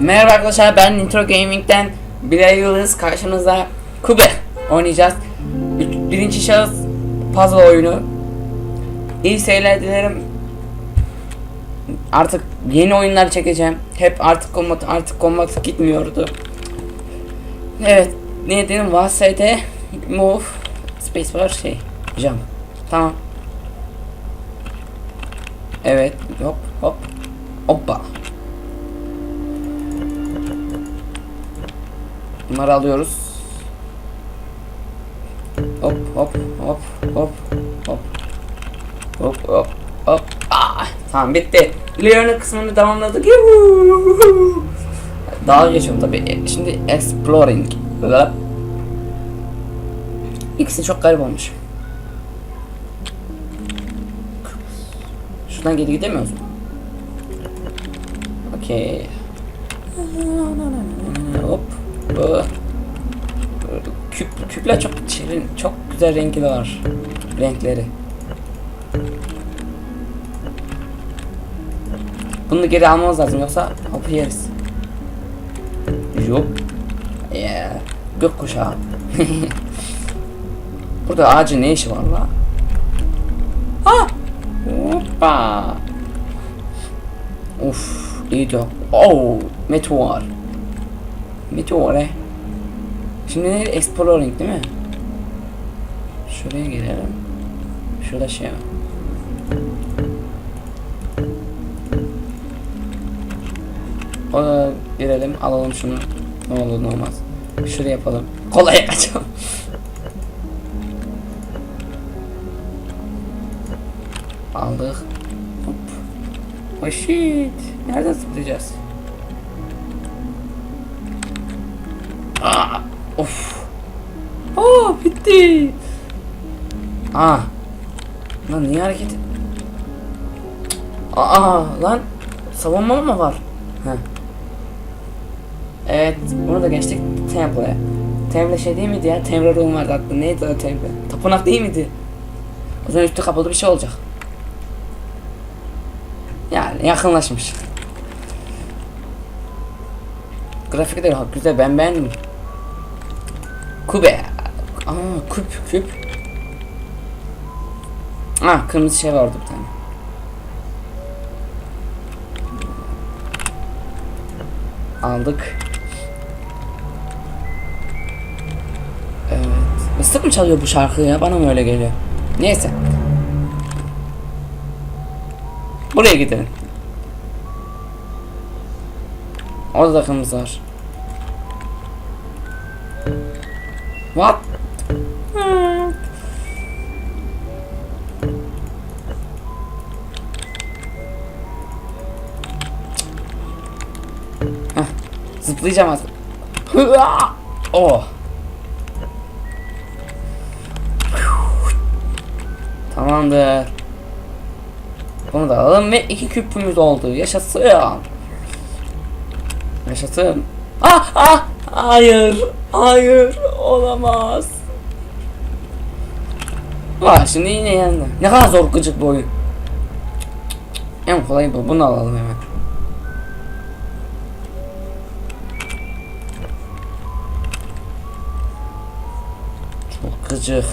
Merhaba arkadaşlar ben Nitro Gaming'den Bilal Yıldız karşınızda Kube oynayacağız. Birinci şahıs puzzle oyunu. İyi seyirler dilerim. Artık yeni oyunlar çekeceğim. Hep artık kombat artık kombat gitmiyordu. Evet. Ne dedim? VST move space var şey. Jump. Tamam. Evet. Hop hop. Hoppa. Bunları alıyoruz. Hop hop hop hop hop. Hop hop hop. Ah, tamam bitti. Leon'un kısmını tamamladık. Yuhuu. Daha geçiyorum tabi. Şimdi exploring. İkisi çok garip olmuş. Şuradan geri gidemiyoruz mu? Okey. Hop. Bu. Küp, küpler çok şirin, çok güzel renkli var. Renkleri. Bunu geri almamız lazım yoksa hop yeriz. Yok. Yeah. Gökkuşağı. Burada ağacın ne işi var la? Ha! Hoppa! Uf, iyiydi o. Oh, meteor. Meteor he. Şimdi ne? Exploring değil mi? Şuraya girelim. Şurada şey var. Ona girelim, alalım şunu. Ne olur ne olmaz. Şuraya yapalım. Kolay açalım. Aldık. Hop. Oh shit. Nereden zıplayacağız? Bitti. Aa. Lan niye hareket? Aa lan savunma mı var? Heh. Evet, bunu da geçtik Temple'e. Temple şey değil miydi ya? Temple Room vardı aklımda. Neydi o Temple? Tapınak değil miydi? O zaman üstü kapalı bir şey olacak. Yani yakınlaşmış. Grafikleri ha- güzel ben beğendim. Kube. Aa küp küp. Ah kırmızı şey vardı bir tane. Aldık. Evet. Islık mı çalıyor bu şarkı ya? Bana mı öyle geliyor? Neyse. Buraya gidelim. Orada da kırmızı var. What? Zıplayacağım az. Oh. Tamamdır. Bunu da alalım ve iki küpümüz oldu. Yaşasın. Yaşasın. Ah ah hayır hayır olamaz. Var şimdi yine yandı. Ne kadar zor gıcık bu oyun. En kolay bu. Bunu alalım hemen. Gıcık.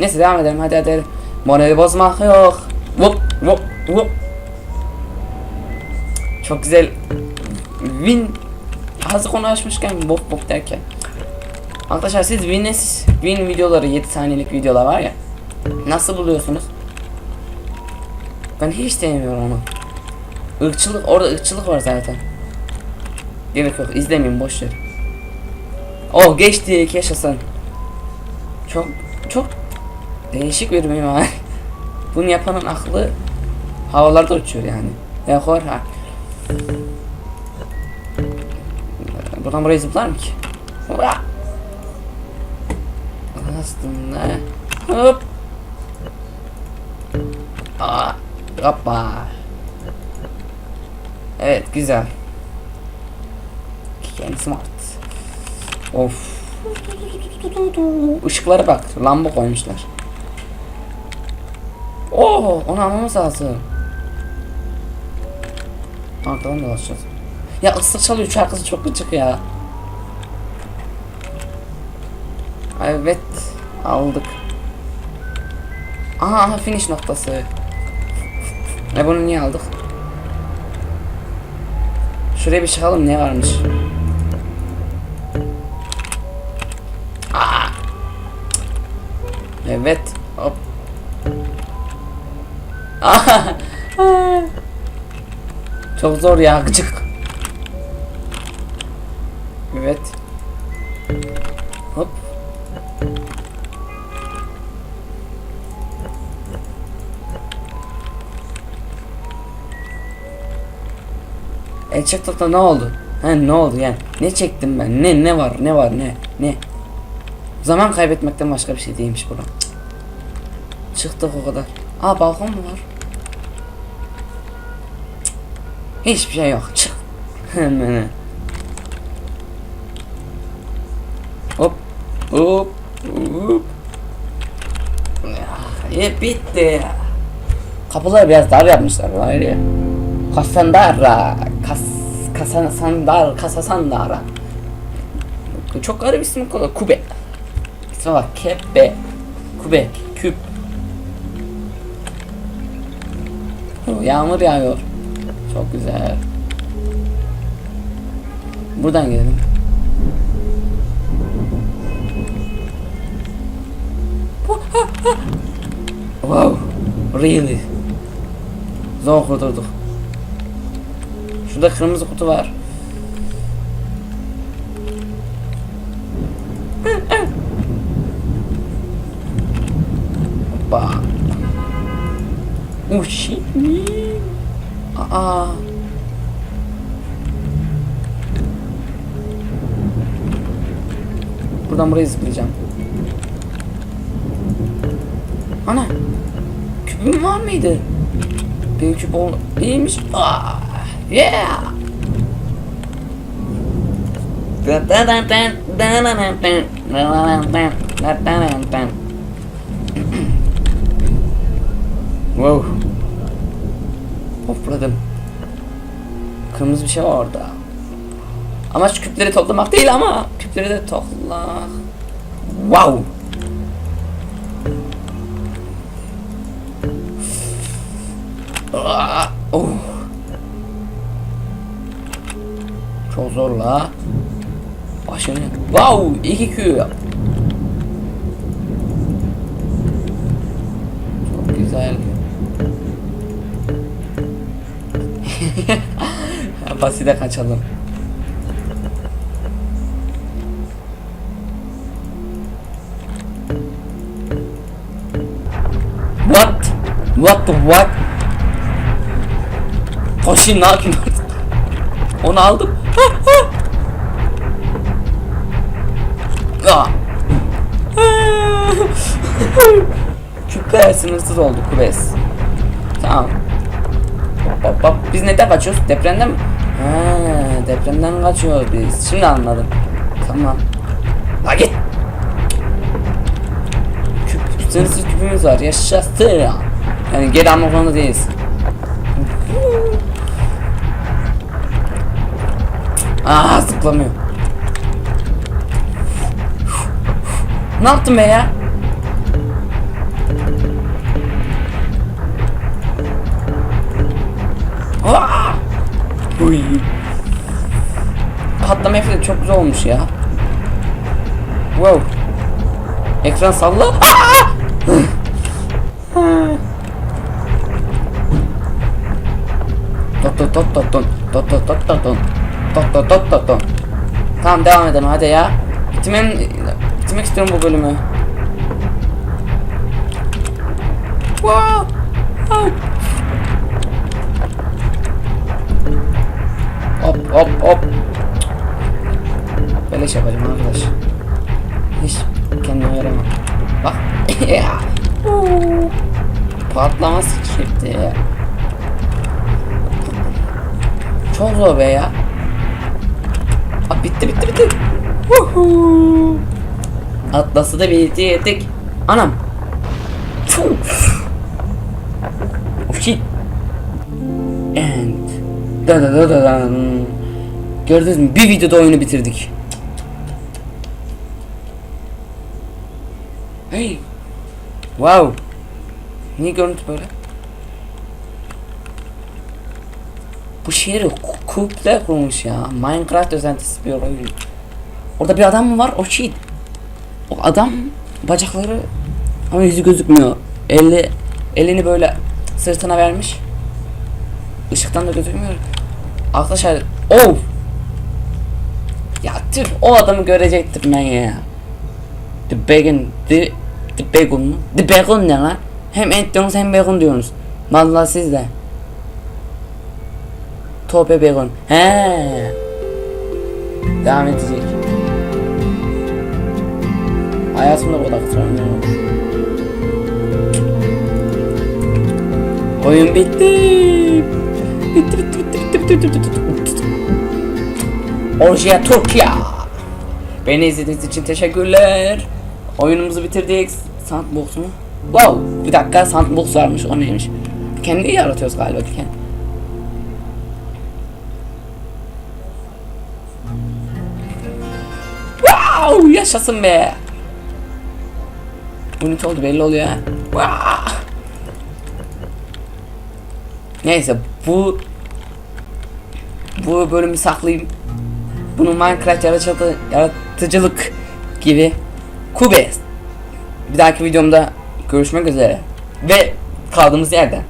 Neyse devam edelim hadi hadi. Morali bozmak yok. Vup vup vup. Çok güzel. Win hazır konu açmışken bop bop derken. Arkadaşlar siz Win'esiz Win videoları 7 saniyelik videolar var ya. Nasıl buluyorsunuz? Ben hiç sevmiyorum onu. Irkçılık orada ırkçılık var zaten. Gerek yok izlemeyin boş ver. Oh geçtik yaşasın. Çok çok değişik bir mimar. Bunu yapanın aklı havalarda uçuyor yani. Dekor ha. Buradan buraya zıplar mı ki? Hoppa. Aslında hop. Aa, hoppa. Evet güzel. Yani smart. Of. Işıklara bak. Lamba koymuşlar. Oo, onu almamız lazım. Arkadan dolaşacağız. Ya ıslık çalıyor şarkısı çok gıcık ya. Evet aldık. Aha aha, finish noktası. E bunu niye aldık? Şuraya bir çıkalım ne varmış. Evet. Hop. Çok zor ya gıcık. Evet. Hop. E çıktık ne oldu? Ha ne oldu yani? Ne çektim ben? Ne ne var? Ne var? Ne? Ne? Zaman kaybetmekten başka bir şey değilmiş bura. Çıktık o kadar. Aa balkon mu var? Cık. Hiçbir şey yok. Çık. Hemen. Hop. Hop. Hop. Ya, e, bitti. Kapıları biraz dar yapmışlar var ya. Kasandara. Kas, kasandar, kasasandara. Çok garip isim koydu. Kube. İsme bak. Kebe. Kube. Küp. Yağmur yağıyor. Çok güzel. Buradan gidelim. Wow. Really. Zor kurtulduk. Şurada kırmızı kutu var. Hoppa. Oh shit. Aa. Buradan buraya zıplayacağım. Ana. Küpüm var mıydı? Bir küp ol iyiymiş. Aa. Yeah. Wow. Hopladım. Kırmızı bir şey var orada. Amaç küpleri toplamak değil ama küpleri de topla. Wow. Oh. Çok zor la. Başını. Wow, iki Q. Çok güzel. Basite kaçalım. What? What the what? Koşayım ne yapayım? Onu aldım. Ah. Küpler sınırsız oldu Kubes. Tamam. Hop hop. Biz neden kaçıyoruz? Depremden mi? Ha, depremden kaçıyoruz biz. Şimdi anladım. Tamam. La git. Küp, sınırsız küpümüz var. Yaşasın. Yani geri almak zorunda değiliz. Aa zıplamıyor. Ne yaptın be ya? Aa! Uy. Patlama efekti çok güzel olmuş ya. Wow. Ekran salla. Aa! Tot tot tot tot tot tot tot tot tot tot tot tot tot tot Tamam devam edelim hadi ya. Bitirmem, bitirmek istiyorum bu bölümü. Wow. Hop hop hop. Beleş yapacağım arkadaş. Hiç kendime yaramam. Bak. Ya. Huu. Patlama sıçrıktı ya. Çok zor be ya. Aa, bitti bitti bitti. Atlası da bitirdik. Anam. Fuh. Oh shit. And da da da da dan. Gördünüz mü? Bir videoda oyunu bitirdik. Hey. Wow. Niye görüntü böyle? Bu şehri kuple kurmuş ya. Minecraft özentisi bir oyun. Orada bir adam mı var? O şey. O adam bacakları ama yüzü gözükmüyor. Eli elini böyle sırtına vermiş. Işıktan da gözükmüyor. Arkadaşlar oh! Tüh o adamı görecektim ben ya. The Bacon, The, the Bacon mu? The Bacon ne lan? Hem et hem bacon diyorsunuz. Vallahi siz de. Tope Bacon. He. Devam edecek. Hayatımda bu kadar kısa oynamadım. Oyun bitti. Bitti bitti bitti bitti bitti bitti bitti. Orjia Türkiye. Beni izlediğiniz için teşekkürler. Oyunumuzu bitirdik. Sandbox mu? Wow. Bir dakika sandbox varmış. O neymiş? Kendi yaratıyoruz galiba kendi. Wow, yaşasın be. Unit oldu belli oluyor. Wow. Neyse bu bu bölümü saklayayım. Bunu Minecraft yaratıcılık, yaratıcılık gibi Kube. Bir dahaki videomda görüşmek üzere. Ve kaldığımız yerden.